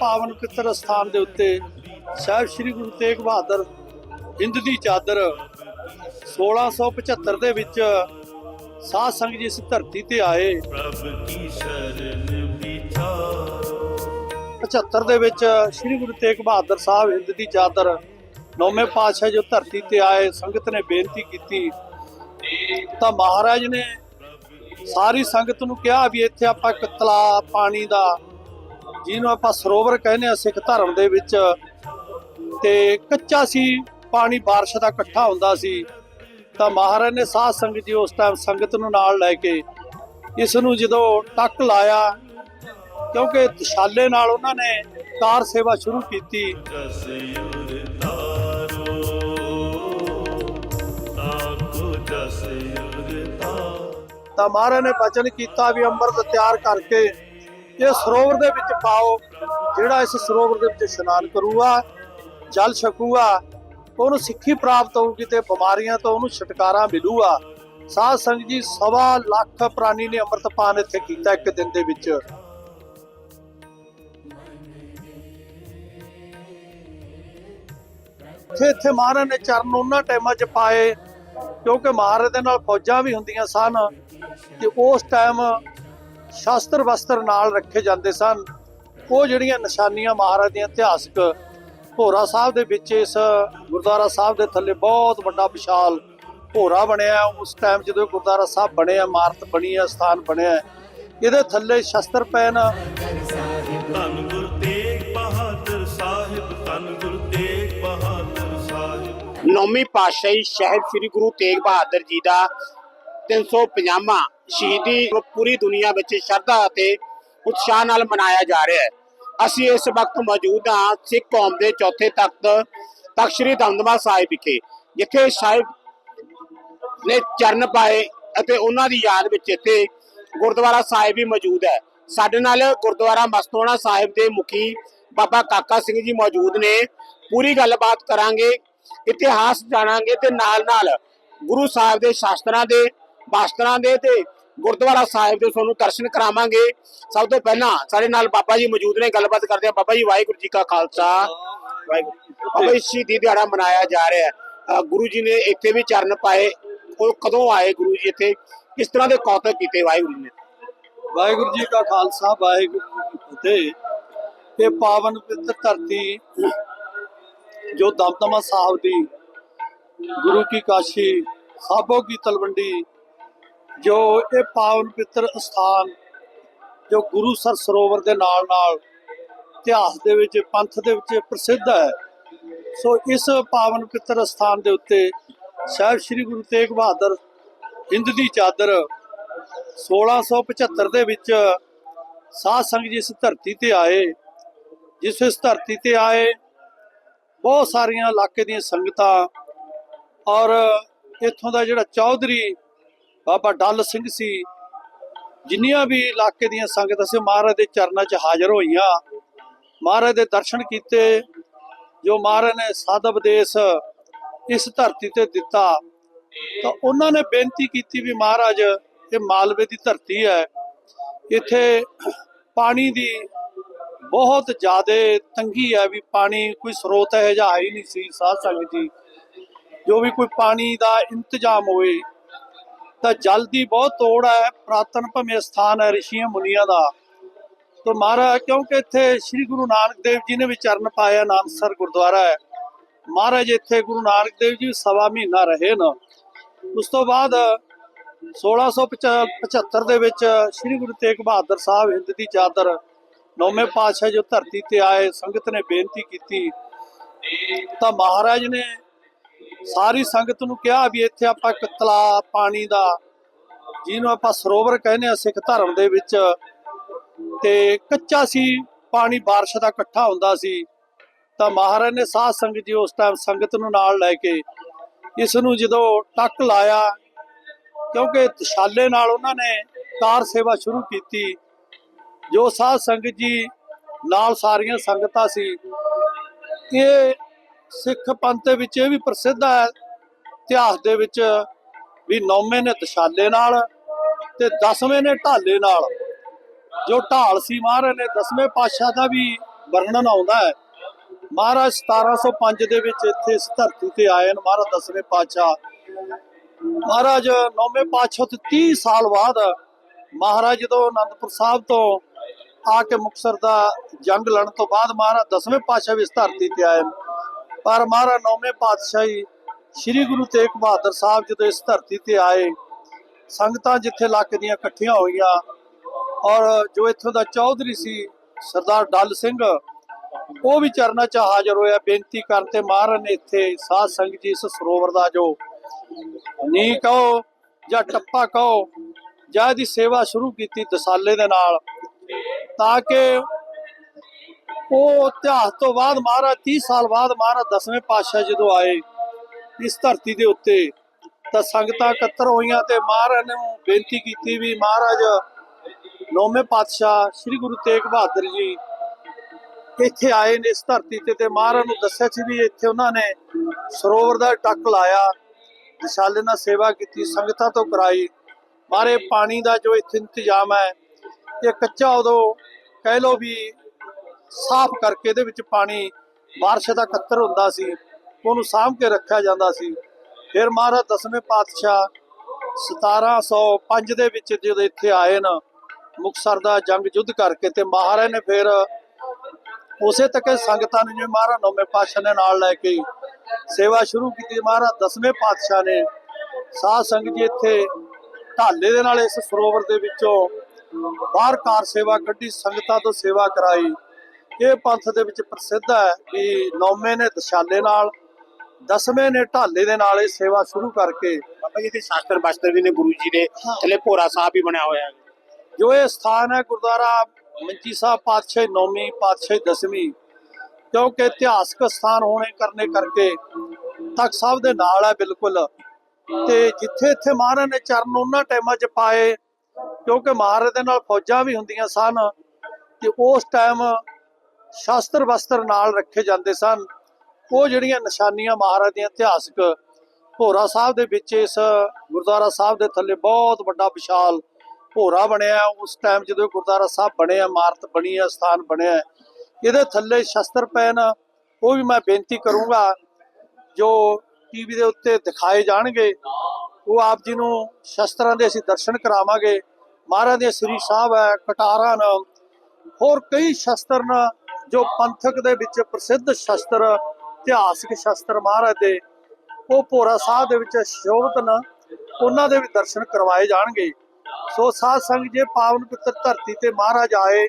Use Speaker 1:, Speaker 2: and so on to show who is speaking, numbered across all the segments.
Speaker 1: ਪਾਵਨ ਪਿੱਤਰ ਸਥਾਨ ਦੇ ਉੱਤੇ ਸਾਹਿਬ ਸ੍ਰੀ ਗੁਰੂ ਤੇਗ ਬਹਾਦਰ ਹਿੰਦ ਦੀ ਚਾਦਰ 1675 ਦੇ ਵਿੱਚ ਸਾਧ ਸੰਗਤ ਜੀ ਇਸ ਧਰਤੀ ਤੇ ਆਏ।
Speaker 2: ਪ੍ਰਭ ਕੀ ਸ਼ਰਨ ਵਿਚਾਰੋ
Speaker 1: 75 ਦੇ ਵਿੱਚ ਸ੍ਰੀ ਗੁਰੂ ਤੇਗ ਬਹਾਦਰ ਸਾਹਿਬ ਹਿੰਦ ਦੀ ਚਾਦਰ ਨੌਵੇਂ ਪਾਤਸ਼ਾਹ ਜੋ ਧਰਤੀ ਤੇ ਆਏ। ਸੰਗਤ ਨੇ ਬੇਨਤੀ ਕੀਤੀ ਤਾਂ ਮਹਾਰਾਜ ਨੇ ਸਾਰੀ ਸੰਗਤ ਨੂੰ ਕਿਹਾ ਵੀ ਇੱਥੇ ਆਪਾਂ ਇੱਕ ਤਲਾ ਪਾਣੀ ਦਾ ਜਿਹਨੂੰ ਆਪਾਂ ਸਰੋਵਰ ਕਹਿੰਦੇ ਆ ਸਿੱਖ ਧਰਮ ਦੇ ਵਿੱਚ, ਤੇ ਕੱਚਾ ਸੀ, ਪਾਣੀ ਬਾਰਿਸ਼ ਦਾ ਇਕੱਠਾ ਹੁੰਦਾ ਸੀ। ਤਾਂ ਮਹਾਰਾਜ ਨੇ ਸਾਧ ਸੰਗਤ ਜੀ ਉਸ ਟਾਈਮ ਸੰਗਤ ਨੂੰ ਨਾਲ ਲੈ ਕੇ ਇਸ ਨੂੰ ਜਦੋਂ ਟੱਕ ਲਾਇਆ, ਕਿਉਂਕਿ ਦਸ਼ਾਲੇ ਨਾਲ ਉਹਨਾਂ ਨੇ ਕਾਰ ਸੇਵਾ ਸ਼ੁਰੂ ਕੀਤੀ। ਤਾਂ ਮਹਾਰਾਜ ਨੇ ਬਚਨ ਕੀਤਾ ਵੀ ਅੰਮ੍ਰਿਤ ਤਿਆਰ ਕਰਕੇ ਇਹ ਸਰੋਵਰ ਦੇ ਵਿੱਚ ਪਾਓ, ਜਿਹੜਾ ਇਸ ਸਰੋਵਰ ਦੇ ਵਿੱਚ ਇਸ਼ਨਾਨ ਕਰੂਗਾ, ਜਲ ਛਕੂਗਾ, ਉਹਨੂੰ ਸਿੱਖੀ ਪ੍ਰਾਪਤ ਹੋਊਗੀ ਤੇ ਬਿਮਾਰੀਆਂ ਤੋਂ ਉਹਨੂੰ ਛੁਟਕਾਰਾ ਮਿਲੂਗਾ। ਸਾਧ ਸੰਗਤ ਜੀ, ਸਵਾ ਲੱਖ ਪ੍ਰਾਣੀ ਨੇ ਅੰਮ੍ਰਿਤਪਾਨ ਇੱਥੇ ਕੀਤਾ ਇੱਕ ਦਿਨ ਦੇ ਵਿੱਚ। ਇੱਥੇ ਇੱਥੇ ਮਹਾਰਾਜ ਨੇ ਚਰਨ ਉਹਨਾਂ ਟਾਈਮਾਂ 'ਚ ਪਾਏ, ਕਿਉਂਕਿ ਮਹਾਰਾਜ ਦੇ ਨਾਲ ਫੌਜਾਂ ਵੀ ਹੁੰਦੀਆਂ ਸਨ, ਤੇ ਉਸ ਟਾਈਮ ਸ਼ਾਸਤਰ ਵਸਤਰ ਨਾਲ ਰੱਖੇ ਜਾਂਦੇ ਸਨ। ਉਹ ਜਿਹੜੀਆਂ ਨਿਸ਼ਾਨੀਆਂ ਮਹਾਰਾਜ ਦੀਆਂ ਇਤਿਹਾਸਕ ਭੋਰਾ ਸਾਹਿਬ ਦੇ ਵਿੱਚ ਇਸ ਗੁਰਦੁਆਰਾ ਸਾਹਿਬ ਦੇ ਥੱਲੇ ਬਹੁਤ ਵੱਡਾ ਵਿਸ਼ਾਲ ਭੋਰਾ ਬਣਿਆ ਉਸ ਟਾਈਮ ਜਦੋਂ ਗੁਰਦੁਆਰਾ ਸਾਹਿਬ ਬਣਿਆ ਇਮਾਰਤ ਬਣੀ ਹੈ ਸਥਾਨ ਬਣਿਆ ਇਹਦੇ ਥੱਲੇ ਸ਼ਸਤਰ ਪੈਨ।
Speaker 2: ਧੰਨ ਗੁਰ ਤੇਗ ਬਹਾਦਰ ਸਾਹਿਬ ਧੰਨ ਗੁਰ ਤੇਗ ਬਹਾਦਰ ਸਾਹਿਬ।
Speaker 3: ਨੌਵੀਂ ਪਾਤਸ਼ਾਹੀ ਸ਼ਹਿਬ ਸ੍ਰੀ ਗੁਰੂ ਤੇਗ ਬਹਾਦਰ ਜੀ ਦਾ 350ਵਾਂ ਸ਼ਹੀਦੀ ਪੂਰੀ ਦੁਨੀਆ ਵਿੱਚ ਸ਼ਰਧਾ ਅਤੇ ਉਤਸ਼ਾਹ ਨਾਲ ਮਨਾਇਆ ਜਾ ਰਿਹਾ ਹੈ। ਅਸੀਂ ਇਸ ਵਕਤ ਮੌਜੂਦ ਹਾਂ ਸਿੱਖ ਕੌਮ ਦੇ ਚੌਥੇ ਤਖਤ ਤਖਤ ਸ੍ਰੀ ਦਮਦਮਾ ਸਾਹਿਬ ਵਿਖੇ, ਜਿੱਥੇ ਸਾਹਿਬ ਨੇ ਚਰਨ ਪਾਏ ਅਤੇ ਉਹਨਾਂ ਦੀ ਯਾਦ ਵਿੱਚ ਇੱਥੇ ਗੁਰਦੁਆਰਾ ਸਾਹਿਬ ਵੀ ਮੌਜੂਦ ਹੈ। ਸਾਡੇ ਨਾਲ ਗੁਰਦੁਆਰਾ ਮਸਤੋਣਾ ਸਾਹਿਬ ਦੇ ਮੁਖੀ ਬਾਬਾ ਕਾਕਾ ਸਿੰਘ ਜੀ ਮੌਜੂਦ ਨੇ। ਪੂਰੀ ਗੱਲਬਾਤ ਕਰਾਂਗੇ, ਇਤਿਹਾਸ ਜਾਣਾਂਗੇ ਤੇ ਨਾਲ ਨਾਲ ਗੁਰੂ ਸਾਹਿਬ ਦੇ ਸ਼ਾਸਤਰਾਂ ਦੇ ਬਾਸਤਰਾਂ ਦੇ ਤੇ ਗੁਰਦੁਆਰਾ ਸਾਹਿਬ ਦੇ ਤੁਹਾਨੂੰ ਦਰਸ਼ਨ ਕਰਾਵਾਂਗੇ। ਸਭ ਤੋਂ ਪਹਿਲਾਂ ਸਾਡੇ ਨਾਲ ਬਾਬਾ ਜੀ ਮੌਜੂਦ ਨੇ, ਗੱਲਬਾਤ ਕਰਦੇ ਆ ਬਾਬਾ ਜੀ, ਵਾਹਿਗੁਰੂ ਜੀ ਕਾ ਖਾਲਸਾ। ਬਾਬਾ ਜੀ, ਸ਼ਹੀਦੀ ਦਿਹਾੜਾ ਮਨਾਇਆ ਜਾ ਰਿਹਾ ਹੈ। ਗੁਰੂ ਜੀ ਨੇ ਇੱਥੇ ਵੀ ਚਰਨ ਪਾਏ। ਉਹ ਕਦੋਂ ਆਏ ਗੁਰੂ ਜੀ ਇੱਥੇ? ਕਿਸ ਤਰ੍ਹਾਂ ਦੇ ਕੌਤਕ ਕੀਤੇ ਵਾਹਿਗੁਰੂ ਜੀ ਨੇ?
Speaker 1: ਵਾਹਿਗੁਰੂ ਜੀ ਕਾ ਖਾਲਸਾ, ਵਾਹਿਗੁਰੂ ਜੀ ਕੀ ਫਤਿਹ। ਇਹ ਪਾਵਨ ਪਵਿੱਤਰ ਧਰਤੀ, ਜੋ ਦਮਦਮਾ ਸਾਹਿਬ ਦੀ ਗੁਰੂ ਕੀ ਕਾਸ਼ੀ, ਸਾਬੋ ਕੀ ਤਲਵੰਡੀ ਜੋ ਇਹ ਪਾਵਨ ਪਿੱਤਰ ਸਥਾਨ ਜੋ ਗੁਰੂ ਸਰ ਸਰੋਵਰ ਦੇ ਨਾਲ ਨਾਲ ਇਤਿਹਾਸ ਦੇ ਵਿੱਚ, ਪੰਥ ਦੇ ਵਿੱਚ ਪ੍ਰਸਿੱਧ ਹੈ, ਸੋ ਇਸ ਪਾਵਨ ਪਿੱਤਰ ਸਥਾਨ ਦੇ ਉੱਤੇ ਸਾਹਿਬ ਸ੍ਰੀ ਗੁਰੂ ਤੇਗ ਬਹਾਦਰ ਹਿੰਦ ਦੀ ਚਾਦਰ 1675 ਦੇ ਵਿੱਚ ਸਾਧ ਸੰਗਤ ਜੀ ਇਸ ਧਰਤੀ ਤੇ ਆਏ। ਜਿਸ ਇਸ ਧਰਤੀ ਤੇ ਆਏ, ਬਹੁਤ ਸਾਰੀਆਂ ਇਲਾਕੇ ਦੀਆਂ ਸੰਗਤਾਂ ਔਰ ਇੱਥੋਂ ਦਾ ਜਿਹੜਾ ਚੌਧਰੀ ਬਾਬਾ ਡੱਲ ਸਿੰਘ ਸੀ। ਜਿੰਨੀਆਂ ਵੀ ਇਲਾਕੇ ਦੀਆਂ ਸੰਗਤਾਂ ਸੀ ਮਹਾਰਾਜ ਦੇ ਚਰਨਾਂ 'ਚ ਹਾਜ਼ਰ ਹੋਈਆਂ। ਮਹਾਰਾਜ ਦੇ ਦਰਸ਼ਨ ਕੀਤੇ। ਜੋ ਮਹਾਰਾਜ ਨੇ ਸਾਧ ਉਪਦੇਸ਼ ਇਸ ਧਰਤੀ ਤੇ ਦਿੱਤਾ, ਤਾਂ ਉਹਨਾਂ ਨੇ ਬੇਨਤੀ ਕੀਤੀ ਵੀ ਮਹਾਰਾਜ, ਇਹ ਮਾਲਵੇ ਦੀ ਧਰਤੀ ਹੈ। ਇੱਥੇ ਪਾਣੀ ਦੀ ਬਹੁਤ ਜ਼ਿਆਦਾ ਤੰਗੀ ਹੈ ਵੀ ਪਾਣੀ ਕੋਈ ਸਰੋਤ ਹੈ ਜਾਂ ਹੀ ਨਹੀਂ ਸੀ ਸਾਧ ਸੰਗਤ ਜੀ। ਜੋ ਵੀ ਕੋਈ ਪਾਣੀ ਦਾ ਇੰਤਜ਼ਾਮ ਹੋਵੇ ਤਾਂ ਜਲ ਦੀ ਬਹੁਤ ਤੋੜ ਹੈ, ਪ੍ਰਾਤਨ ਭਵੇਂ ਸਥਾਨ ਹੈ ਰਿਸ਼ੀਆਂ ਮੁਨੀਆਂ ਦਾ। ਤਾਂ ਮਹਾਰਾਜ, ਕਿਉਂਕਿ ਇੱਥੇ ਸ੍ਰੀ ਗੁਰੂ ਨਾਨਕ ਦੇਵ ਜੀ ਨੇ ਵੀ ਚਰਨ ਪਾਇਆ ਨਾਨਕਸਰ ਗੁਰਦੁਆਰਾ ਹੈ, ਮਹਾਰਾਜ ਇੱਥੇ ਗੁਰੂ ਨਾਨਕ ਦੇਵ ਜੀ ਸਵਾ ਮਹੀਨਾ ਰਹੇ ਨਾ। ਉਸ ਤੋਂ ਬਾਅਦ 1675 ਦੇ ਵਿੱਚ ਸ੍ਰੀ ਗੁਰੂ ਤੇਗ ਬਹਾਦਰ ਸਾਹਿਬ ਹਿੰਦ ਦੀ ਚਾਦਰ ਨੌਵੇਂ ਪਾਤਸ਼ਾਹ ਜੋ ਧਰਤੀ ਤੇ ਆਏ, ਸੰਗਤ ਨੇ ਬੇਨਤੀ ਕੀਤੀ। ਤਾਂ ਮਹਾਰਾਜ ਨੇ ਸਾਰੀ ਸੰਗਤ ਨੂੰ ਕਿਹਾ ਵੀ ਇੱਥੇ ਆਪਾਂ ਇੱਕ ਤਲਾ ਪਾਣੀ ਦਾ, ਜਿਹਨੂੰ ਆਪਾਂ ਸਰੋਵਰ ਕਹਿੰਦੇ ਆ ਸਿੱਖ ਧਰਮ ਦੇ ਵਿੱਚ, ਤੇ ਕੱਚਾ ਸੀ, ਪਾਣੀ ਬਾਰਿਸ਼ ਦਾ ਇਕੱਠਾ ਹੁੰਦਾ ਸੀ। ਤਾਂ ਮਹਾਰਾਜ ਨੇ ਸਾਧ ਸੰਗਤ ਜੀ ਉਸ ਟਾਈਮ ਸੰਗਤ ਨੂੰ ਨਾਲ ਲੈ ਕੇ ਇਸ ਨੂੰ ਜਦੋਂ ਟੱਕ ਲਾਇਆ, ਕਿਉਂਕਿ ਤਸ਼ਾਲੇ ਨਾਲ ਉਹਨਾਂ ਨੇ ਕਾਰ ਸੇਵਾ ਸ਼ੁਰੂ ਕੀਤੀ, ਜੋ ਸਾਧ ਸੰਗਤ ਜੀ ਨਾਲ ਸਾਰੀਆਂ ਸੰਗਤਾਂ ਸੀ, ਇਹ ਸਿੱਖ ਪੰਥ ਦੇ ਵਿੱਚ ਇਹ ਵੀ ਪ੍ਰਸਿੱਧ ਹੈ। ਇਤਿਹਾਸ ਦੇ ਵਿੱਚ ਵੀ ਨੌਵੇਂ ਨੇ ਦਸ਼ਾਲੇ ਨਾਲ ਤੇ ਦਸਵੇਂ ਨੇ ਢਾਲੇ ਨਾਲ। ਜੋ ਢਾਲ ਸੀ ਮਹਾਰਾਜ ਨੇ ਦਸਵੇਂ ਪਾਤਸ਼ਾਹ ਦਾ ਵੀ ਵਰਣਨ ਆਉਂਦਾ ਹੈ। ਮਹਾਰਾਜ 1705 ਦੇ ਵਿੱਚ ਇੱਥੇ ਇਸ ਧਰਤੀ ਤੇ ਆਏ ਨੇ ਮਹਾਰਾਜ ਦਸਵੇਂ ਪਾਤਸ਼ਾਹ। ਮਹਾਰਾਜ ਨੌਵੇਂ ਪਾਤਸ਼ਾਹ ਤੋਂ 30 ਸਾਲ ਬਾਅਦ ਮਹਾਰਾਜ ਜਦੋਂ ਅਨੰਦਪੁਰ ਸਾਹਿਬ ਤੋਂ ਆ ਕੇ ਮੁਕਤਸਰ ਦਾ ਜੰਗ ਲੜਨ ਤੋਂ ਬਾਅਦ ਮਹਾਰਾਜ ਦਸਵੇਂ ਪਾਤਸ਼ਾਹ ਵੀ ਇਸ ਧਰਤੀ ਤੇ ਆਏ ਨੇ। ਪਰ ਮਹਾਰਾਜ ਨੌਵੇਂ ਪਾਤਸ਼ਾਹੀ ਸ੍ਰੀ ਗੁਰੂ ਤੇਗ ਬਹਾਦਰ ਸਾਹਿਬ ਜਦੋਂ ਇਸ ਧਰਤੀ ਤੇ ਆਏ, ਸੰਗਤਾਂ ਜਿੱਥੇ ਲੱਕ ਦੀਆਂ ਇਕੱਠੀਆਂ ਹੋਈਆਂ ਔਰ ਜੋ ਇੱਥੋਂ ਦਾ ਚੌਧਰੀ ਸੀ ਸਰਦਾਰ ਡੱਲ ਸਿੰਘ, ਉਹ ਵੀ ਚਰਨਾਂ 'ਚ ਹਾਜ਼ਰ ਹੋਇਆ, ਬੇਨਤੀ ਕਰਨ ਤੇ ਮਹਾਰਾਜ ਨੇ ਇੱਥੇ ਸਾਧ ਸੰਗਤ ਜੀ ਇਸ ਸਰੋਵਰ ਦਾ ਜੋ ਨੀ ਕਹੋ ਜਾਂ ਟੱਪਾ ਕਹੋ ਜਾਂ ਇਹਦੀ ਸੇਵਾ ਸ਼ੁਰੂ ਕੀਤੀ ਦਸਾਲੇ ਦੇ ਨਾਲ, ਤਾਂ ਕਿ ਉਹ ਇਤਿਹਾਸ ਤੋਂ ਬਾਅਦ ਮਹਾਰਾਜ 30 ਸਾਲ ਬਾਅਦ ਮਹਾਰਾਜ ਦਸਵੇਂ ਪਾਤਸ਼ਾਹ ਜਦੋਂ ਆਏ ਇਸ ਧਰਤੀ ਦੇ ਉੱਤੇ, ਤਾਂ ਸੰਗਤਾਂ ਇਕੱਤਰ ਹੋਈਆਂ ਤੇ ਮਹਾਰਾਜ ਨੇ ਬੇਨਤੀ ਕੀਤੀ ਵੀ ਮਹਾਰਾਜ ਨੌਵੇਂ ਪਾਤਸ਼ਾਹ ਸ੍ਰੀ ਗੁਰੂ ਤੇਗ ਬਹਾਦਰ ਜੀ ਇੱਥੇ ਆਏ ਨੇ ਇਸ ਧਰਤੀ ਤੇ ਤੇ ਮਹਾਰਾਜ ਨੂੰ ਦੱਸਿਆ ਸੀ ਵੀ ਇੱਥੇ ਉਹਨਾਂ ਨੇ ਸਰੋਵਰ ਦਾ ਟੱਕ ਲਾਇਆ, ਵਿਸ਼ਾਲੇ ਨਾਲ ਸੇਵਾ ਕੀਤੀ, ਸੰਗਤਾਂ ਤੋਂ ਕਰਾਈ। ਮਾਰੇ ਪਾਣੀ ਦਾ ਜੋ ਇੱਥੇ ਇੰਤਜ਼ਾਮ ਹੈ, ਇਹ ਕੱਚਾ ਉਦੋਂ ਕਹਿ ਲੋ ਵੀ ਸਾਫ਼ ਕਰਕੇ ਇਹਦੇ ਵਿੱਚ ਪਾਣੀ, ਬਾਰਿਸ਼ ਦਾ ਕੱਤਰ ਹੁੰਦਾ ਸੀ, ਉਹਨੂੰ ਸਾਂਭ ਕੇ ਰੱਖਿਆ ਜਾਂਦਾ ਸੀ। ਫਿਰ ਮਹਾਰਾਜ ਦਸਵੇਂ ਪਾਤਸ਼ਾਹ 1705 ਦੇ ਵਿੱਚ ਜਦੋਂ ਇੱਥੇ ਆਏ ਨਾ, ਮੁਕਤਸਰ ਦਾ ਜੰਗ ਯੁੱਧ ਕਰਕੇ ਤੇ ਮਹਾਰਾਜ ਨੇ ਫਿਰ ਉਸੇ ਤੱਕ ਸੰਗਤਾਂ ਨੂੰ ਜਿਵੇਂ ਮਹਾਰਾਜ ਨੌਵੇਂ ਪਾਤਸ਼ਾਹ ਨੇ ਨਾਲ ਲੈ ਕੇ ਸੇਵਾ ਸ਼ੁਰੂ ਕੀਤੀ, ਮਹਾਰਾਜ ਦਸਵੇਂ ਪਾਤਸ਼ਾਹ ਨੇ ਸਾਧ ਸੰਗਤ ਜੀ ਇੱਥੇ ਢਾਲੇ ਦੇ ਨਾਲ ਇਸ ਸਰੋਵਰ ਦੇ ਵਿੱਚੋਂ ਬਾਹਰ ਕਾਰ ਸੇਵਾ ਕੱਢੀ, ਸੰਗਤਾਂ ਤੋਂ ਸੇਵਾ ਕਰਾਈ। ਇਹ ਪੰਥ ਦੇ ਵਿੱਚ ਪ੍ਰਸਿੱਧ ਹੈ ਕਿ ਨੌਵੇਂ ਨੇ ਦਸ਼ਾਲੇ ਨਾਲ ਦਸਵੇਂ ਨੇ ਢਾਲੇ ਦੇ ਨਾਲ ਇਹ ਸੇਵਾ ਸ਼ੁਰੂ ਕਰਕੇ
Speaker 3: ਬਾਬਾ ਜੀ ਦੇ ਸ਼ਾਸਤਰ ਬਸਤਰ ਵੀ ਨੇ ਗੁਰੂ ਜੀ ਦੇ ਥੱਲੇ ਭੋਰਾ ਸਾਹਿਬ ਵੀ ਬਣਿਆ ਹੋਇਆ ਹੈ।
Speaker 1: ਜੋ ਇਹ ਸਥਾਨ ਹੈ ਗੁਰਦੁਆਰਾ ਮੰਜੀ ਸਾਹਿਬ ਪਾਤਸ਼ਾਹੀ ਨੌਵੀਂ ਪਾਤਸ਼ਾਹੀ ਦਸਵੀਂ ਕਿਉਂਕਿ ਇਤਿਹਾਸਕ ਸਥਾਨ ਹੋਣੇ ਕਰਨੇ ਕਰਕੇ ਤਖਤ ਸਾਹਿਬ ਦੇ ਨਾਲ ਹੈ ਬਿਲਕੁਲ। ਤੇ ਜਿੱਥੇ ਇੱਥੇ ਮਹਾਰਾਜ ਨੇ ਚਰਨ ਉਹਨਾਂ ਟਾਈਮਾਂ 'ਚ ਪਾਏ ਕਿਉਂਕਿ ਮਹਾਰਾਜ ਦੇ ਨਾਲ ਫੌਜਾਂ ਵੀ ਹੁੰਦੀਆਂ ਸਨ ਤੇ ਉਸ ਟਾਈਮ ਸ਼ਾਸਤਰ ਵਸਤਰ ਨਾਲ ਰੱਖੇ ਜਾਂਦੇ ਸਨ। ਉਹ ਜਿਹੜੀਆਂ ਨਿਸ਼ਾਨੀਆਂ ਮਹਾਰਾਜ ਦੀਆਂ ਇਤਿਹਾਸਕ ਭੋਰਾ ਸਾਹਿਬ ਦੇ ਵਿੱਚ ਇਸ ਗੁਰਦੁਆਰਾ ਸਾਹਿਬ ਦੇ ਥੱਲੇ ਬਹੁਤ ਵੱਡਾ ਵਿਸ਼ਾਲ ਭੋਰਾ ਬਣਿਆ ਉਸ ਟਾਈਮ ਜਦੋਂ ਗੁਰਦੁਆਰਾ ਸਾਹਿਬ ਬਣਿਆ, ਇਮਾਰਤ ਬਣੀ ਹੈ, ਸਥਾਨ ਬਣਿਆ ਇਹਦੇ ਥੱਲੇ ਸ਼ਸਤਰ ਪਏ ਨੇ ਉਹ ਵੀ ਮੈਂ ਬੇਨਤੀ ਕਰੂੰਗਾ, ਜੋ ਟੀਵੀ ਦੇ ਉੱਤੇ ਦਿਖਾਏ ਜਾਣਗੇ, ਉਹ ਆਪ ਜੀ ਨੂੰ ਸ਼ਸਤਰਾਂ ਦੇ ਅਸੀਂ ਦਰਸ਼ਨ ਕਰਾਵਾਂਗੇ। ਮਹਾਰਾਜ ਦੇ ਸ੍ਰੀ ਸਾਹਿਬ ਹੈ, ਕਟਾਰਾਂ ਨੇ ਹੋਰ ਕਈ ਸ਼ਸਤਰ ਨੇ ਜੋ ਪੰਥਕ ਦੇ ਵਿੱਚ ਪ੍ਰਸਿੱਧ ਸ਼ਸਤਰ, ਇਤਿਹਾਸਕ ਸ਼ਸਤਰ ਮਹਾਰਾਜ ਦੇ, ਉਹ ਭੋਰਾ ਸਾਹਿਬ ਦੇ ਵਿੱਚ ਸ਼ੋਭਤ ਨੇ, ਉਹਨਾਂ ਦੇ ਵੀ ਦਰਸ਼ਨ ਕਰਵਾਏ ਜਾਣਗੇ। ਸੋ ਸਾਧ ਸੰਗ ਜੇ ਪਾਵਨ ਪਿੱਤਰ ਧਰਤੀ ਤੇ ਮਹਾਰਾਜ ਆਏ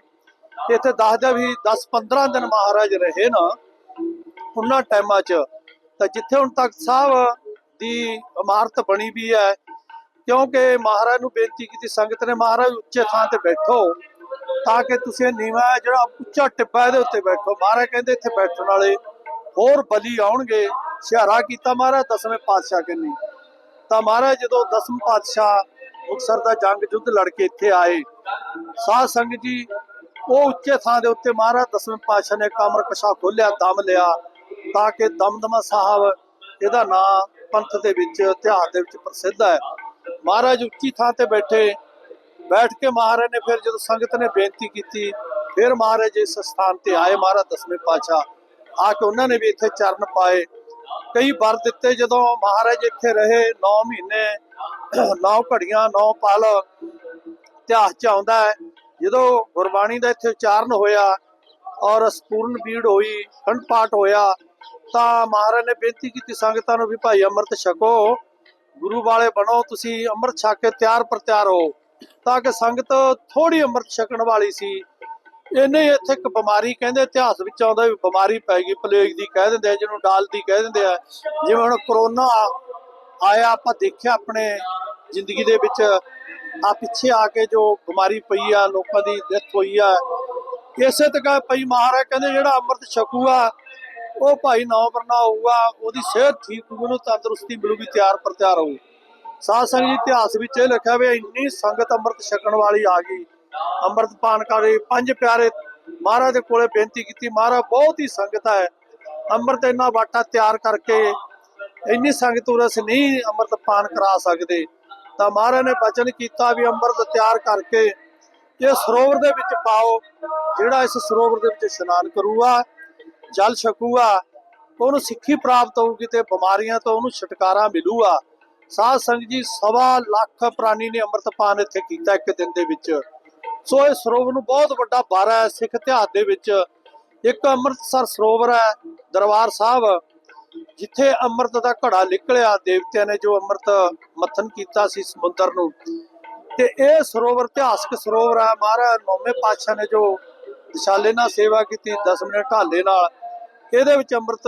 Speaker 1: ਇੱਥੇ ਦੱਸਦਾ ਵੀ 10-15 ਦਿਨ ਮਹਾਰਾਜ ਰਹੇ ਨਾ, ਉਹਨਾਂ ਟਾਈਮਾਂ 'ਚ, ਤਾਂ ਜਿੱਥੇ ਹੁਣ ਤੱਕ ਸਾਹਿਬ ਦੀ ਇਮਾਰਤ ਬਣੀ ਵੀ ਹੈ, ਕਿਉਂਕਿ ਮਹਾਰਾਜ ਨੂੰ ਬੇਨਤੀ ਕੀਤੀ, ਸੰਗਤ ਨੇ ਮਹਾਰਾਜ ਉੱਚੇ ਥਾਂ ਤੇ ਬੈਠੋ। ਤਾਂ ਕਿ ਤੁਸੀਂ ਇਹ ਨੀਵਾਂ ਜਿਹੜਾ ਉੱਚਾ ਟਿੱਬਾ ਇਹਦੇ ਉੱਤੇ ਬੈਠੋ। ਮਹਾਰਾਜ ਕਹਿੰਦੇ ਇੱਥੇ ਬੈਠਣ ਵਾਲੇ ਹੋਰ ਬਲੀ ਆਉਣਗੇ। ਸਿਹਾਰਾ ਕੀਤਾ ਮਹਾਰਾਜ, ਦਸਵੇਂ ਪਾਤਸ਼ਾਹ ਕਹਿੰਦੇ। ਤਾਂ ਮਹਾਰਾਜ ਜਦੋਂ ਦਸਮ ਪਾਤਸ਼ਾਹ ਮੁਕਤਸਰ ਦਾ ਜੰਗ ਯੁੱਧ ਲੜ ਕੇ ਇੱਥੇ ਆਏ, ਸਾਧ ਸੰਗਤ ਜੀ, ਉਹ ਉੱਚੇ ਥਾਂ ਦੇ ਉੱਤੇ ਮਹਾਰਾਜ ਦਸਵੇਂ ਪਾਤਸ਼ਾਹ ਨੇ ਕਮਰ ਕਸ਼ਾ ਖੋਲਿਆ ਦਮ ਲਿਆ ਤਾਂ ਕਿ ਦਮਦਮਾ ਸਾਹਿਬ ਇਹਦਾ ਨਾਂ ਪੰਥ ਦੇ ਵਿੱਚ, ਇਤਿਹਾਸ ਦੇ ਵਿੱਚ ਪ੍ਰਸਿੱਧ ਹੈ। ਮਹਾਰਾਜ ਉੱਚੀ ਥਾਂ ਤੇ ਬੈਠੇ। ਬੈਠ ਕੇ ਮਹਾਰਾਜ ਨੇ ਫਿਰ ਜਦੋਂ ਸੰਗਤ ਨੇ ਬੇਨਤੀ ਕੀਤੀ ਫਿਰ ਮਹਾਰਾਜ ਇਸ ਸਥਾਨ ਤੇ ਆਏ ਮਹਾਰਾਜ ਦਸਵੇਂ ਪਾਤਸ਼ਾਹ ਆ ਕੇ ਉਹਨਾਂ ਨੇ ਵੀ ਇੱਥੇ ਚਰਨ ਪਾਏ ਕਈ ਵਾਰ ਦਿੱਤੇ ਜਦੋਂ ਮਹਾਰਾਜ ਇੱਥੇ ਰਹੇ 9 ਮਹੀਨੇ 9 ਘੜੀਆਂ 9 ਪਲ ਇਤਿਹਾਸ ਚ ਆਉਂਦਾ ਹੈ ਜਦੋਂ ਗੁਰਬਾਣੀ ਦਾ ਇੱਥੇ ਉਚਾਰਨ ਹੋਇਆ ਔਰ ਸਪੂਰਨ ਬੀੜ ਹੋਈ ਖੰਡ ਪਾਠ ਹੋਇਆ ਤਾਂ ਮਹਾਰਾਜ ਨੇ ਬੇਨਤੀ ਕੀਤੀ ਸੰਗਤਾਂ ਨੂੰ ਵੀ ਭਾਈ ਅੰਮ੍ਰਿਤ ਛਕੋ ਗੁਰੂ ਵਾਲੇ ਬਣੋ ਤੁਸੀਂ ਅੰਮ੍ਰਿਤ ਛਕ ਕੇ ਤਿਆਰ ਪ੍ਰਤਿਆਰ ਹੋ ਤਾਂ ਕਿ ਸੰਗਤ ਥੋੜੀ ਅੰਮ੍ਰਿਤ ਛਕਣ ਵਾਲੀ ਸੀ। ਇਹਨੇ ਇੱਥੇ ਇੱਕ ਬਿਮਾਰੀ ਕਹਿੰਦੇ, ਇਤਿਹਾਸ ਵਿੱਚ ਆਉਂਦਾ ਵੀ ਬਿਮਾਰੀ ਪੈ ਗਈ ਪਲੇਗ ਦੀ ਕਹਿ ਦਿੰਦੇ ਆ, ਜਿਹਨੂੰ ਡਾਲ ਦੀ ਕਹਿ ਦਿੰਦੇ ਆ। ਜਿਵੇਂ ਹੁਣ ਕਰੋਨਾ ਆਇਆ, ਆਪਾਂ ਦੇਖਿਆ ਆਪਣੇ ਜ਼ਿੰਦਗੀ ਦੇ ਵਿੱਚ, ਆ ਪਿੱਛੇ ਆ ਕੇ ਜੋ ਬਿਮਾਰੀ ਪਈ ਆ, ਲੋਕਾਂ ਦੀ ਡੈਥ ਹੋਈ ਆ। ਇਸੇ ਤਰ੍ਹਾਂ ਪਈ ਮਹਾਰਾਜ ਕਹਿੰਦੇ, ਜਿਹੜਾ ਅੰਮ੍ਰਿਤ ਛਕੂਗਾ, ਉਹ ਭਾਈ ਨੌ ਪਰਨਾ ਹੋਊਗਾ, ਉਹਦੀ ਸਿਹਤ ਠੀਕ ਹੋਊਗੀ, ਉਹਨੂੰ ਤੰਦਰੁਸਤੀ ਮਿਲੂਗੀ ਤਿਆਰ ਪਰ ਤਿਆਰ ਹੋਊ ਸਾਧ ਸੰਗਤ ਜੀ, ਇਤਿਹਾਸ ਵਿੱਚ ਇਹ ਲਿਖਿਆ ਵੀ ਇੰਨੀ ਸੰਗਤ ਅੰਮ੍ਰਿਤ ਛਕਣ ਵਾਲੀ ਆ ਗਈ। ਅੰਮ੍ਰਿਤ ਪਾਨ ਕਰੇ ਪੰਜ ਪਿਆਰੇ ਮਹਾਰਾਜ ਦੇ ਕੋਲੇ ਬੇਨਤੀ ਕੀਤੀ, ਮਹਾਰਾਜ, ਬਹੁਤ ਹੀ ਸੰਗਤ ਹੈ। ਅੰਮ੍ਰਿਤ ਇੰਨਾ ਬਾਟਾ ਤਿਆਰ ਕਰਕੇ, ਇੰਨੀ ਸੰਗਤ ਉਰੇ ਨਹੀਂ ਅੰਮ੍ਰਿਤ ਪਾਨ ਕਰਾ ਸਕਦੇ। ਤਾਂ ਮਹਾਰਾਜ ਨੇ ਬਚਨ ਕੀਤਾ ਵੀ ਅੰਮ੍ਰਿਤ ਤਿਆਰ ਕਰਕੇ ਇਹ ਸਰੋਵਰ ਦੇ ਵਿੱਚ ਪਾਓ, ਜਿਹੜਾ ਇਸ ਸਰੋਵਰ ਦੇ ਵਿੱਚ ਇਸ਼ਨਾਨ ਕਰੂਗਾ, ਜਲ ਛਕੂਗਾ, ਉਹਨੂੰ ਸਿੱਖੀ ਪ੍ਰਾਪਤ ਹੋਊਗੀ ਤੇ ਬਿਮਾਰੀਆਂ ਤੋਂ ਉਹਨੂੰ ਛੁਟਕਾਰਾ ਮਿਲੂਗਾ। ਸਾਧ ਸੰਗਤ ਜੀ, ਸਵਾ ਲੱਖ ਪ੍ਰਾਣੀ ਨੇ ਅੰਮ੍ਰਿਤਪਾਨ ਇੱਥੇ ਕੀਤਾ ਇੱਕ ਦਿਨ ਦੇ ਵਿੱਚ। ਸੋ ਇਹ ਸਰੋਵਰ ਨੂੰ ਬਹੁਤ ਵੱਡਾ ਬਾਰਾ ਹੈ। ਸਿੱਖ ਇਤਿਹਾਸ ਦੇ ਵਿੱਚ ਇੱਕ ਅੰਮ੍ਰਿਤਸਰ ਸਰੋਵਰ ਹੈ, ਦਰਬਾਰ ਸਾਹਿਬ, ਜਿੱਥੇ ਅੰਮ੍ਰਿਤ ਦਾ ਘੜਾ ਨਿਕਲਿਆ। ਦੇਵਤਿਆਂ ਨੇ ਜੋ ਅੰਮ੍ਰਿਤ ਮਥਨ ਕੀਤਾ ਸੀ ਸਮੁੰਦਰ ਨੂੰ। ਤੇ ਇਹ ਸਰੋਵਰ ਇਤਿਹਾਸਕ ਸਰੋਵਰ ਹੈ। ਮਹਾਰਾਜ ਨੌਵੇਂ ਪਾਤਸ਼ਾਹ ਨੇ ਜੋ ਵਿਸ਼ਾਲੇ ਨਾਲ ਸੇਵਾ ਕੀਤੀ 10 ਮਿੰਟ ਢਾਲੇ ਨਾਲ, ਇਹਦੇ ਵਿੱਚ ਅੰਮ੍ਰਿਤ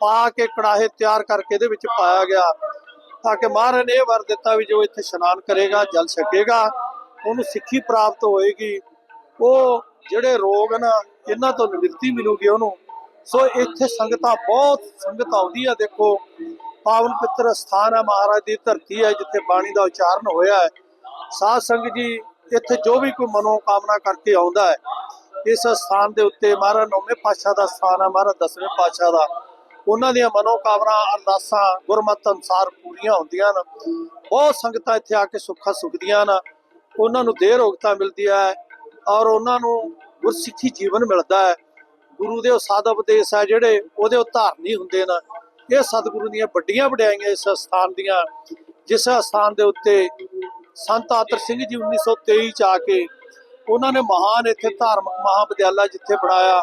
Speaker 1: ਪਾ ਕੇ ਕੜਾਹੇ ਤਿਆਰ ਕਰਕੇ ਇਹਦੇ ਵਿੱਚ ਪਾਇਆ ਗਿਆ। ਤਾਂ ਕਿ ਮਹਾਰਾਜ ਨੇ ਇਹ ਵਰ ਦਿੱਤਾ ਵੀ ਜੋ ਇੱਥੇ ਇਸ਼ਨਾਨ ਕਰੇਗਾ, ਜਲ ਛਕੇਗਾ, ਉਹਨੂੰ ਸਿੱਖੀ ਪ੍ਰਾਪਤ ਹੋਏਗੀ। ਉਹ ਜਿਹੜੇ ਰੋਗ ਨਾ ਇਹਨਾਂ ਤੋਂ ਨਿਵਰਤੀ ਮਿਲੂਗੀ ਉਹਨੂੰ। ਸੋ ਇੱਥੇ ਸੰਗਤਾਂ ਬਹੁਤ, ਸੰਗਤ ਆਉਂਦੀ ਆ, ਦੇਖੋ। ਪਾਵਨ ਪਿੱਤਰ ਸਥਾਨ ਹੈ ਮਹਾਰਾਜ ਦੀ, ਧਰਤੀ ਹੈ ਜਿੱਥੇ ਬਾਣੀ ਦਾ ਉਚਾਰਨ ਹੋਇਆ ਹੈ। ਸਾਧ ਸੰਗਤ ਜੀ, ਇੱਥੇ ਜੋ ਵੀ ਕੋਈ ਮਨੋ ਕਾਮਨਾ ਕਰਕੇ ਆਉਂਦਾ ਹੈ, ਇਸ ਸਥਾਨ ਦੇ ਉੱਤੇ ਮਹਾਰਾਜ ਨੌਵੇਂ ਪਾਤਸ਼ਾਹ ਦਾ ਸਥਾਨ ਹੈ ਮਹਾਰਾਜ ਦਸਵੇਂ ਪਾਤਸ਼ਾਹ ਦਾ। ਉਹਨਾਂ ਦੀਆਂ ਮਨੋਕਾਮਨਾ, ਅਰਦਾਸਾਂ, ਗੁਰਮਤਿ ਅਨੁਸਾਰ ਪੂਰੀਆਂ ਹੁੰਦੀਆਂ ਹਨ। ਬਹੁਤ ਸੰਗਤਾਂ ਇੱਥੇ ਆ ਕੇ ਸੁੱਖਾਂ ਸੁਖਦੀਆਂ ਹਨ। ਉਹਨਾਂ ਨੂੰ ਦੇਰ ਰੋਗਤਾ ਮਿਲਦੀ ਹੈ ਔਰ ਉਹਨਾਂ ਨੂੰ ਗੁਰਸਿੱਖੀ ਜੀਵਨ ਮਿਲਦਾ ਹੈ। ਗੁਰੂ ਦੇ ਉਹ ਸਾਧ ਉਪਦੇਸ਼ ਹੈ ਜਿਹੜੇ ਉਹਦੇ ਉਤਾਰਨੀ ਹੁੰਦੇ ਨੇ। ਇਹ ਸਤਿਗੁਰੂ ਦੀਆਂ ਵੱਡੀਆਂ ਵਡਿਆਈਆਂ ਇਸ ਸਥਾਨ ਦੀਆਂ, ਜਿਸ ਸਥਾਨ ਦੇ ਉੱਤੇ ਸੰਤ ਆਤਰ ਸਿੰਘ ਜੀ 1923 ਚ ਆ ਕੇ ਉਹਨਾਂ ਨੇ ਮਹਾਨ ਇੱਥੇ ਧਾਰਮਿਕ ਮਹਾਵਿਦਿਆਲਾ ਜਿੱਥੇ ਬਣਾਇਆ।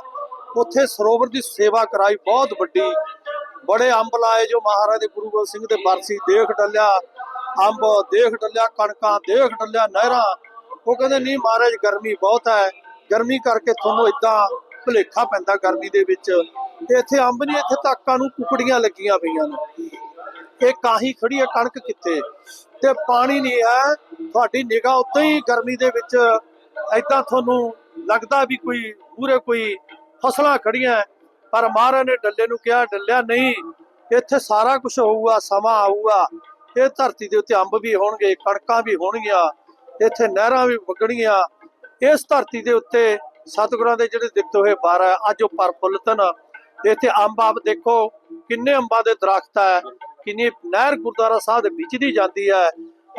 Speaker 1: ਉੱਥੇ ਸਰੋਵਰ ਦੀ ਸੇਵਾ ਕਰਾਈ, ਬਹੁਤ ਵੱਡੀ। ਬੜੇ ਅੰਬ ਲਾਏ ਜੋ ਮਹਾਰਾਜ ਦੇ ਗੁਰੂ ਗੋਬਿੰਦ ਸਿੰਘ ਦੇ ਬਰਸੀ, ਦੇਖ ਡੱਲਿਆ, ਅੰਬ ਦੇਖ ਡੱਲਿਆ, ਕਣਕਾਂ ਦੇਖ ਡੱਲਿਆ, ਨਹਿਰਾਂ। ਉਹ ਕਹਿੰਦੇ, ਨਹੀਂ ਮਹਾਰਾਜ, ਗਰਮੀ ਬਹੁਤ ਹੈ। ਗਰਮੀ ਕਰਕੇ ਤੁਹਾਨੂੰ ਇਦਾਂ ਭੁਲੇਖਾ ਪੈਂਦਾ ਗਰਮੀ ਦੇ ਵਿੱਚ। ਤੇ ਇੱਥੇ ਅੰਬ ਨਹੀਂ, ਇੱਥੇ ਤਾਕਾਂ ਨੂੰ ਕੁਕੜੀਆਂ ਲੱਗੀਆਂ ਪਈਆਂ ਨੇ। ਇਹ ਕਾਹੀ ਖੜੀ ਹੈ, ਕਣਕ ਕਿੱਥੇ? ਤੇ ਪਾਣੀ ਨਹੀਂ ਹੈ। ਤੁਹਾਡੀ ਨਿਗਾਹ ਉੱਤੇ ਹੀ ਗਰਮੀ ਦੇ ਵਿੱਚ। ਐਦਾਂ ਤੁਹਾਨੂੰ ਲੱਗਦਾ ਵੀ ਕੋਈ ਪੂਰੇ ਕੋਈ ਫਸਲਾਂ ਖੜੀਆਂ ਪਰ ਮਹਾਰਾਜ ਨੇ ਡੱਲੇ ਨੂੰ ਕਿਹਾ, ਡੱਲਿਆ ਨਹੀਂ, ਇੱਥੇ ਸਾਰਾ ਕੁਝ ਹੋਊਗਾ, ਸਮਾਂ ਆਊਗਾ। ਇਹ ਧਰਤੀ ਦੇ ਉੱਤੇ ਅੰਬ ਵੀ ਹੋਣਗੇ, ਕਣਕਾਂ ਵੀ ਹੋਣਗੀਆਂ, ਇੱਥੇ ਨਹਿਰਾਂ ਵੀ ਵਗਣਗੀਆਂ। ਇਸ ਧਰਤੀ ਦੇ ਉੱਤੇ ਸਤਿਗੁਰਾਂ ਦੇ ਜਿਹੜੇ ਦਿੱਤੇ ਹੋਏ ਬਾਰ ਅੱਜ ਉਹ ਪਰਫੁੱਲਤਨ ਇੱਥੇ ਅੰਬ ਆਪ ਦੇਖੋ, ਕਿੰਨੇ ਅੰਬਾਂ ਦੇ ਦਰਖਤ ਹੈ ਕਿੰਨੀ ਨਹਿਰ ਗੁਰਦੁਆਰਾ ਸਾਹਿਬ ਦੇ ਵਿੱਚ ਦੀ ਜਾਂਦੀ ਹੈ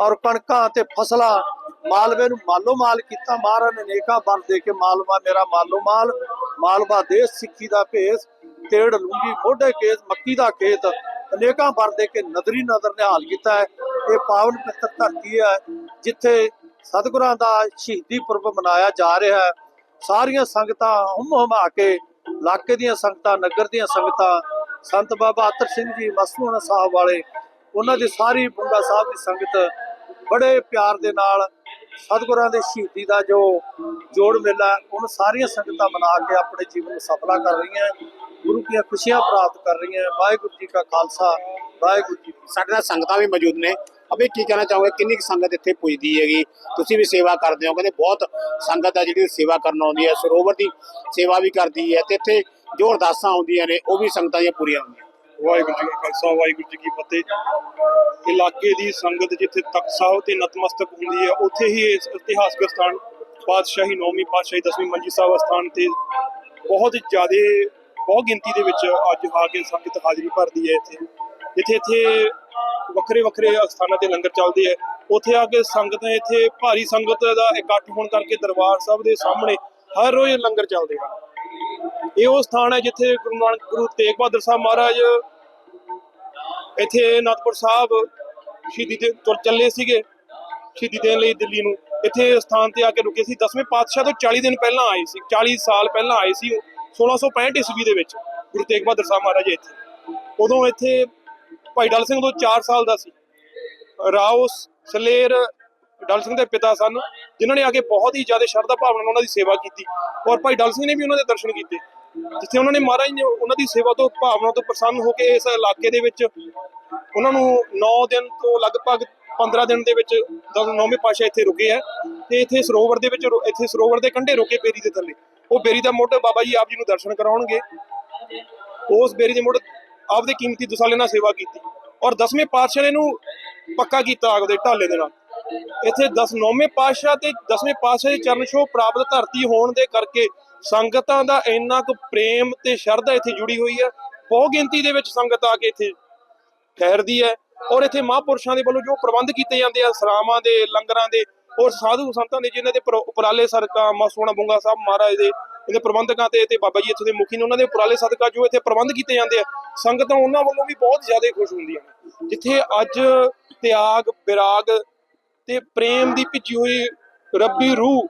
Speaker 1: ਔਰ ਕਣਕਾਂ ਤੇ ਫਸਲਾਂ, ਮਾਲਵੇ ਨੂੰ ਮਾਲੋ ਮਾਲ ਕੀਤਾ। ਮਹਾਰਾਜ ਨੇ ਨੇਕਾ ਬਰ ਦੇ ਕੇ, ਮਾਲਵਾ ਮੇਰਾ ਮਾਲੋ ਮਾਲ ਮਾਲਵਾ ਦੇਸ਼ ਸਿੱਖੀ ਦਾ ਭੇਸ, ਤੇੜ ਲੂੰਗੀ ਮੋਢੇ ਕੇਸ, ਮੱਕੀ ਦਾ ਖੇਤ। ਅਨੇਕਾਂ ਵਰ ਦੇ ਕੇ ਨਦਰੀ ਨਦਰ ਨਿਹਾਲ ਕੀਤਾ ਹੈ। ਇਹ ਪਾਵਨ ਪਿੱਤਰ ਧਰਤੀ ਹੈ, ਜਿੱਥੇ ਸਤਿਗੁਰਾਂ ਦਾ ਸ਼ਹੀਦੀ ਪੁਰਬ ਮਨਾਇਆ ਜਾ ਰਿਹਾ ਹੈ। ਸਾਰੀਆਂ ਸੰਗਤਾਂ ਹੁਮ ਹੁਮਾ ਕੇ, ਇਲਾਕੇ ਦੀਆਂ ਸੰਗਤਾਂ, ਨਗਰ ਦੀਆਂ ਸੰਗਤਾਂ, ਸੰਤ ਬਾਬਾ ਅਤਰ ਸਿੰਘ ਜੀ ਮਸਤੂਆਣਾ ਸਾਹਿਬ ਵਾਲੇ, ਉਹਨਾਂ ਦੀ ਸਾਰੀ ਬੰਗਾ ਸਾਹਿਬ ਦੀ ਸੰਗਤ ਬੜੇ ਪਿਆਰ ਦੇ ਨਾਲ ਸਤਿਗੁਰਾਂ ਦੇ ਸ਼ਹੀਦੀ ਦਾ ਜੋ ਜੋੜ ਮੇਲਾ ਹੈ, ਉਹਨੂੰ ਸਾਰੀਆਂ ਸੰਗਤਾਂ ਮਨਾ ਕੇ ਆਪਣੇ ਜੀਵਨ ਨੂੰ ਸਫਲਾ ਕਰ ਰਹੀਆਂ ਗੁਰੂ ਦੀਆਂ ਖੁਸ਼ੀਆਂ ਪ੍ਰਾਪਤ ਕਰ ਰਹੀਆਂ ਵਾਹਿਗੁਰੂ ਜੀ ਕਾ ਖਾਲਸਾ ਵਾਹਿਗੁਰੂ ਜੀ
Speaker 3: ਸਾਡੇ ਨਾਲ ਸੰਗਤਾਂ ਵੀ ਮੌਜੂਦ ਨੇ। ਅਬੇ ਕੀ ਕਹਿਣਾ ਚਾਹੋਗੇ? ਕਿੰਨੀ ਕੁ ਸੰਗਤ ਇੱਥੇ ਪੁੱਜਦੀ ਹੈਗੀ? ਤੁਸੀਂ ਵੀ ਸੇਵਾ ਕਰਦੇ ਹੋ। ਕਹਿੰਦੇ ਬਹੁਤ ਸੰਗਤ ਆ ਜਿਹੜੀ ਸੇਵਾ ਕਰਨ ਆਉਂਦੀ ਹੈ। ਸਰੋਵਰ ਦੀ ਸੇਵਾ ਵੀ ਕਰਦੀ ਹੈ ਤੇ ਇੱਥੇ ਜੋ ਅਰਦਾਸਾਂ ਆਉਂਦੀਆਂ ਨੇ ਉਹ ਵੀ ਸੰਗਤਾਂ ਦੀਆਂ ਪੂਰੀਆਂ ਹੁੰਦੀਆਂ
Speaker 4: ਵਾਹਿਗੁਰੂ ਜੀ ਕਾ ਖਾਲਸਾ, ਵਾਹਿਗੁਰੂ ਜੀ ਕੀ ਫਤਿਹ। ਇਲਾਕੇ ਦੀ ਸੰਗਤ ਜਿੱਥੇ ਤਖਤ ਸਾਹਿਬ ਤੇ ਨਤਮਸਤਕ ਹੁੰਦੀ ਹੈ, ਉੱਥੇ ਹੀ ਇਸ ਇਤਿਹਾਸਕ ਸਥਾਨ ਪਾਤਸ਼ਾਹੀ ਨੌਵੀਂ ਪਾਤਸ਼ਾਹੀ ਦਸਵੀਂ ਮੰਜੀ ਸਾਹਿਬ ਸਥਾਨ ਤੇ ਬਹੁਤ ਜ਼ਿਆਦੇ, ਬਹੁਤ ਗਿਣਤੀ ਦੇ ਵਿੱਚ ਅੱਜ ਆ ਕੇ ਸੰਗਤ ਹਾਜ਼ਰੀ ਭਰਦੀ ਹੈ ਇੱਥੇ। ਜਿੱਥੇ ਇੱਥੇ ਵੱਖਰੇ ਵੱਖਰੇ ਸਥਾਨਾਂ ਤੇ ਲੰਗਰ ਚੱਲਦੇ ਹੈ। ਉੱਥੇ ਆ ਕੇ ਸੰਗਤ ਇੱਥੇ ਭਾਰੀ ਸੰਗਤ ਦਾ ਇਕੱਠ ਹੋਣ ਕਰਕੇ ਦਰਬਾਰ ਸਾਹਿਬ ਦੇ ਸਾਹਮਣੇ ਹਰ ਰੋਜ਼ ਲੰਗਰ ਚੱਲਦੇ ਹਨ। ਇਹ ਉਹ ਸਥਾਨ ਹੈ ਜਿੱਥੇ ਗੁਰੂ ਨਾਨਕ, ਗੁਰੂ ਤੇਗ ਬਹਾਦਰ ਸਾਹਿਬ ਮਹਾਰਾਜ ਇੱਥੇ ਅਨੰਦਪੁਰ ਸਾਹਿਬ ਸ਼ਹੀਦੀ ਦੇ ਤੁਰ ਚੱਲੇ ਸੀਗੇ, ਸ਼ਹੀਦੀ ਦੇਣ ਲਈ ਦਿੱਲੀ ਨੂੰ। ਇੱਥੇ ਸਥਾਨ ਤੇ ਆ ਕੇ ਰੁਕੇ ਸੀ। 10ਵੇਂ ਪਾਤਸ਼ਾਹ ਤੋਂ 40 ਦਿਨ ਪਹਿਲਾਂ ਆਏ ਸੀ 40 ਸਾਲ ਪਹਿਲਾਂ ਆਏ ਸੀ ਉਹ 1665 ਈਸਵੀ ਦੇ ਵਿੱਚ ਗੁਰੂ ਤੇਗ ਬਹਾਦਰ ਸਾਹਿਬ ਮਹਾਰਾਜ ਇੱਥੇ। ਉਦੋਂ ਇੱਥੇ ਭਾਈ ਡਲ ਸਿੰਘ ਉਦੋਂ 4 ਸਾਲ ਦਾ ਸੀ। ਰਾਓ ਸਲੇਰ ਡਲ ਸਿੰਘ ਦੇ ਪਿਤਾ ਸਨ, ਜਿਨ੍ਹਾਂ ਨੇ ਆ ਕੇ ਬਹੁਤ ਹੀ ਜ਼ਿਆਦਾ ਸ਼ਰਧਾ ਭਾਵਨਾ ਨਾਲ ਉਹਨਾਂ ਦੀ ਸੇਵਾ ਕੀਤੀ ਔਰ ਭਾਈ ਡਲ ਸਿੰਘ ਨੇ ਵੀ ਉਹਨਾਂ ਦੇ ਦਰਸ਼ਨ ਕੀਤੇ, ਜਿੱਥੇ ਉਹਨਾਂ ਨੇ ਮਹਾਰਾਜ ਨੇ ਉਹਨਾਂ ਦੀ ਸੇਵਾ ਤੋਂ ਭਾਵਨਾ ਤੋਂ ਪ੍ਰਸੰਨ ਹੋ ਕੇ ਇਸ ਇਲਾਕੇ ਦੇ ਵਿੱਚ ਉਹਨਾਂ ਨੂੰ 9 ਦਿਨ ਤੋਂ ਲਗਭਗ 15 ਦਿਨ ਦੇ ਵਿੱਚ ਦਸ ਨੌਵੇਂ ਪਾਸ਼ਾ ਇੱਥੇ ਰੁਕੇ ਆ ਤੇ ਇੱਥੇ ਸਰੋਵਰ ਦੇ ਵਿੱਚ ਇੱਥੇ ਸਰੋਵਰ ਦੇ ਕੰਢੇ ਰੁਕੇ ਬੇਰੀ ਦੇ ਥੱਲੇ। ਉਹ ਬੇਰੀ ਦਾ ਮੁੱਢ ਬਾਬਾ ਜੀ ਆਪ ਜੀ ਨੂੰ ਦਰਸ਼ਨ ਕਰਾਉਣਗੇ। ਉਸ ਬੇਰੀ ਦੇ ਮੁੱਢ ਆਪਦੇ ਕੀਮਤੀ ਦਸਾਲੇ ਨਾਲ ਸੇਵਾ ਕੀਤੀ ਔਰ ਦਸਵੇਂ ਪਾਤਸ਼ਾਹ ਨੇ ਇਹਨੂੰ ਪੱਕਾ ਕੀਤਾ ਆਪਦੇ ਢਾਲੇ ਦੇ ਨਾਲ। ਇੱਥੇ 10 ਨੌਵੇਂ ਪਾਤਸ਼ਾਹ ਤੇ ਦਸਵੇਂ ਪਾਤਸ਼ਾਹ ਦੇ ਚਰਨ ਛੋਹ ਪ੍ਰਾਪਤ ਧਰਤੀ ਹੋਣ ਦੇ ਕਰਕੇ ਸੰਗਤਾਂ ਦਾ ਇੰਨਾ ਕੁ ਪ੍ਰੇਮ ਤੇ ਸ਼ਰਧਾ ਇੱਥੇ ਜੁੜੀ ਹੋਈ ਹੈ। ਬਹੁ ਗਿਣਤੀ ਦੇ ਵਿੱਚ ਸੰਗਤ ਆ ਕੇ ਇੱਥੇ ਠਹਿਰਦੀ ਹੈ ਔਰ ਇੱਥੇ ਮਹਾਂਪੁਰਸ਼ਾਂ ਦੇ ਵੱਲੋਂ ਜੋ ਪ੍ਰਬੰਧ ਕੀਤੇ ਜਾਂਦੇ ਆ, ਸਰਾਵਾਂ ਦੇ, ਲੰਗਰਾਂ ਦੇ, ਔਰ ਸਾਧੂ ਸੰਤਾਂ ਦੇ ਜਿਨ੍ਹਾਂ ਦੇ ਉਪਰਾਲੇ ਸਰਕਾ ਮਾਸੋਣਾ ਬੁੰਗਾ ਸਾਹਿਬ ਮਹਾਰਾਜ ਦੇ, ਇਹਦੇ ਪ੍ਰਬੰਧਕਾਂ ਤੇ ਤੇ ਬਾਬਾ ਜੀ ਇੱਥੋਂ ਦੇ ਮੁਖੀ ਨੇ ਉਹਨਾਂ ਦੇ ਉਪਰਾਲੇ ਸਦਕਾ ਜੋ ਇੱਥੇ ਪ੍ਰਬੰਧ ਕੀਤੇ ਜਾਂਦੇ ਆ, ਸੰਗਤਾਂ ਉਹਨਾਂ ਵੱਲੋਂ ਵੀ ਬਹੁਤ ਜ਼ਿਆਦਾ ਖੁਸ਼ ਹੁੰਦੀਆਂ ਨੇ। ਜਿੱਥੇ ਅੱਜ ਤਿਆਗ ਵਿਰਾਗ ਤੇ ਪ੍ਰੇਮ ਦੀ ਭਿੱਜੀ ਹੋਈ ਰੱਬੀ ਰੂਹ,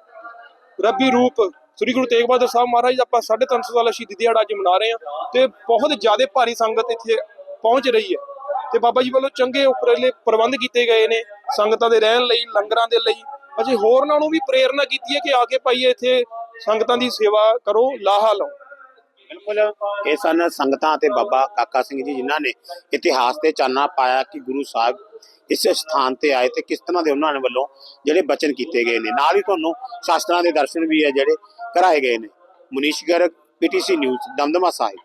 Speaker 4: ਰੱਬੀ ਰੂਪ, ਸ੍ਰੀ ਗੁਰੂ ਤੇਗ ਬਹਾਦਰ ਸਾਹਿਬ ਮਹਾਰਾਜ ਦਾ ਆਪਾਂ 350 ਸਾਲਾ ਸ਼ਹੀਦੀ ਦਿਹਾੜਾ ਅੱਜ ਮਨਾ ਰਹੇ ਹਾਂ ਤੇ ਬਹੁਤ ਜ਼ਿਆਦਾ ਭਾਰੀ ਸੰਗਤ ਇੱਥੇ ਪਹੁੰਚ ਰਹੀ ਹੈ ਤੇ ਬਾਬਾ ਜੀ ਵੱਲੋਂ ਚੰਗੇ ਉਪਰਾਲੇ ਪ੍ਰਬੰਧ ਕੀਤੇ ਗਏ ਨੇ ਸੰਗਤਾਂ ਦੇ ਰਹਿਣ ਲਈ, ਲੰਗਰਾਂ ਦੇ ਲਈ। ਅਜੇ ਹੋਰਨਾਂ ਨੂੰ ਵੀ ਪ੍ਰੇਰਨਾ ਕੀਤੀ ਹੈ ਕਿ ਆ ਕੇ ਭਾਈ ਇੱਥੇ ਸੰਗਤਾਂ ਦੀ ਸੇਵਾ ਕਰੋ, ਲਾਹਾ ਲਓ।
Speaker 3: ਬਿਲਕੁਲ, ਇਹ ਸਨ ਸੰਗਤਾਂ ਤੇ ਬਾਬਾ ਕਾਕਾ ਸਿੰਘ ਜੀ ਜਿਨ੍ਹਾਂ ਨੇ ਇਤਿਹਾਸ ਤੇ ਚਾਨਣਾ ਪਾਇਆ ਕਿ ਗੁਰੂ ਸਾਹਿਬ ਇਸ ਸਥਾਨ ਤੇ ਆਏ ਤੇ ਕਿਸ ਤਰ੍ਹਾਂ ਦੇ ਉਹਨਾਂ ਨੇ ਵੱਲੋਂ ਜਿਹੜੇ ਬਚਨ ਕੀਤੇ ਗਏ ਨੇ। ਨਾਲ ਹੀ ਤੁਹਾਨੂੰ ਸ਼ਾਸਤਰਾਂ ਦੇ ਦਰਸ਼ਨ ਵੀ ਹੈ ਜਿਹੜੇ ਕਰਾਏ ਗਏ ਨੇ। Munish Garg PTC news, Damdama Sahib.